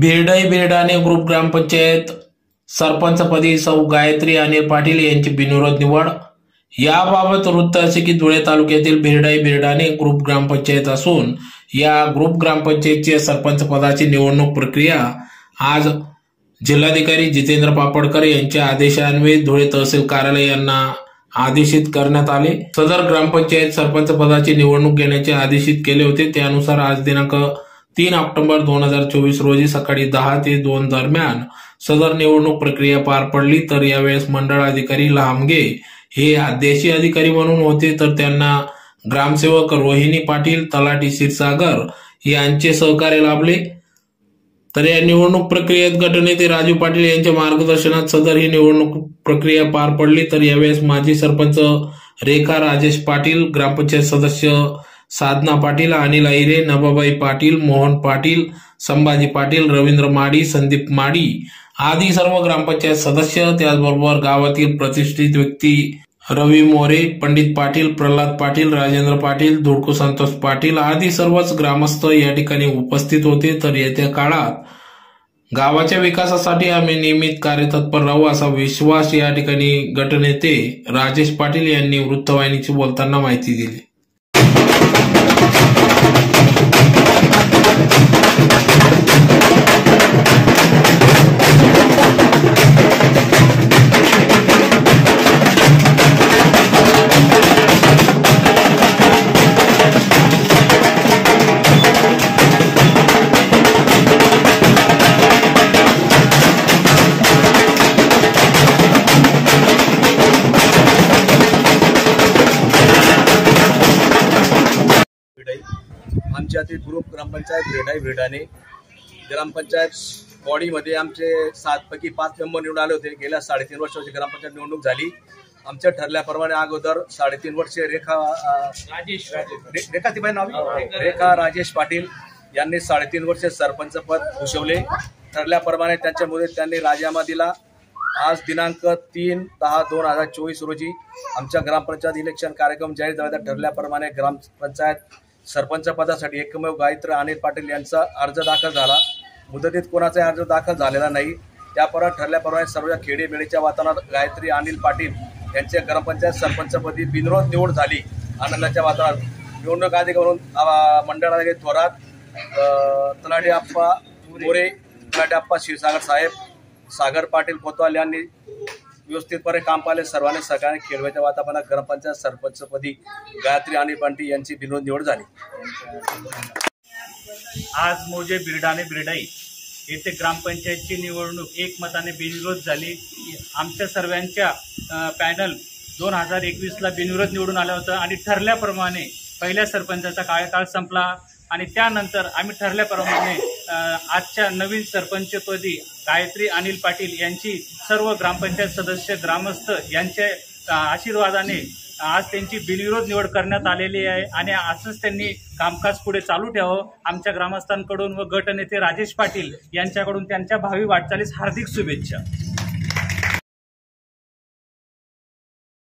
बिरडाई बिरडाणे group ग्रामपंचायत सरपंचपदी सौ गायत्री आणि पाटील यांची बिनविरोध निवड. याबाबत वृत्त असे की धुळे तालुक्यातील बिरडाई बिरडाणे ग्रुप ग्रामपंचायत असून या ग्रुप ग्रामपंचायतच्या सरपंच पदाची निवडणूक प्रक्रिया आज जिल्हाधिकारी जितेंद्र पापडकर यांच्या आदेशान्वये धुळे तहसील कार्यालय यांना आदेशित करण्यात आले. सदर ग्रामपंचायत सरपंच पदाची निवडणूक घेण्याचे आदेशित केले होते. त्यानुसार आज दिनांक तीन ऑक्टोबर दोन हजार चोवीस रोजी सकाळी दहा ते दोन दरम्यान सदर निवडणूक प्रक्रिया पार पडली तर यावेळेस मंडळ अधिकारी लहामगे हे आदेशी अधिकारी म्हणून होते तर त्यांना ग्रामसेवक रोहिणी पाटील तलाठी क्षीरसागर यांचे सहकार्य लाभले. तर या निवडणूक प्रक्रियेत गटनेते राजू पाटील यांच्या मार्गदर्शनात सदर ही निवडणूक प्रक्रिया पार पडली तर यावेळेस माजी सरपंच रेखा राजेश पाटील ग्रामपंचायत सदस्य साधना पाटील अनिल ऐरे नबाबाई पाटील मोहन पाटील संभाजी पाटील रवींद्र माडी संदीप माडी आदी सर्व ग्रामपंचायत सदस्य त्याचबरोबर गावातील प्रतिष्ठित व्यक्ती रवी मोरे पंडित पाटील प्रल्हाद पाटील राजेंद्र पाटील धुडकू संतोष पाटील आदी सर्वच ग्रामस्थ या ठिकाणी उपस्थित होते. तर येत्या काळात गावाच्या विकासासाठी आम्ही नियमित कार्यतत्पर राहू असा विश्वास या ठिकाणी गटनेते राजेश पाटील यांनी वृत्तवाहिनीशी बोलताना माहिती दिली. आमच्या ते ग्रुप ग्रामपंचायत भेडाई भेडाने ग्रामपंचायत बॉडीमध्ये आमचे सातपैकी पाच मेंबर निवडून आले होते. गेल्या साडेतीन वर्षाची ग्रामपंचायत निवडणूक झाली. आमच्या ठरल्याप्रमाणे अगोदर साडेतीन वर्षे रेखा अं, रे- रेखा ती बाई नाव रेखा राजेश पाटील यांनी साडेतीन वर्षे सरपंच पद भूषवले. ठरल्याप्रमाणे त्यांच्यामुळे त्यांनी राजीनामा दिला. आज दिनांक तीन दहा दोन हजार चोवीस रोजी आमच्या ग्रामपंचायत इलेक्शन कार्यक्रम जाहीर झाला. ठरल्याप्रमाणे ग्रामपंचायत सरपंच पदासाठी एकमेव गायत्र अनिल पाटील यांचा अर्ज दाखल झाला. मुदतीत कोणाचाही अर्ज दाखल झालेला नाही. त्याप्रमाणे ठरल्याप्रमाणे सर्व खेडेमेळीच्या वातावरणात गायत्री अनिल पाटील यांच्या ग्रामपंचायत सरपंचपदी बिनविरोध निवड झाली. आनंदाच्या वातावरणात निवडणूक अधिकारून मंडळाने अं, थोरात अं, आप्पा मोरे तलाठी आप्पा क्षीरसागर साहेब सागर पाटील कोतवाल यांनी व्यवस्थितपणे काम पाहिले. सर्वांनी सगळ्यांनी खेळवायच्या वातावरणात. ग्रामपंचायत सरपंचपदी गायत्री आणि पांटी यांची बिनविरोध निवड झाली. आज मोजे बिर्डाने बिर्डाई येथे ग्रामपंचायतची निवडणूक एकमताने बिनविरोध झाली. आमच्या सर्वांच्या पॅनल दोन हजार एकवीसला बिनविरोध निवडून आलं होतं आणि ठरल्याप्रमाणे पहिल्या सरपंचाचा कार्यकाळ संपला आणि त्यानंतर आम्ही ठरल्याप्रमाणे आजच्या नवीन सरपंचपदी गायत्री अनिल पाटील यांची सर्व ग्रामपंचायत सदस्य ग्रामस्थ यांच्या आशीर्वादाने आज त्यांची बिनविरोध निवड करण्यात आलेली आहे आणि असंच त्यांनी कामकाज पुढे चालू ठेवावं. आमच्या ग्रामस्थांकडून व गटनेते राजेश पाटील यांच्याकडून त्यांच्या भावी वाटचालीस हार्दिक शुभेच्छा.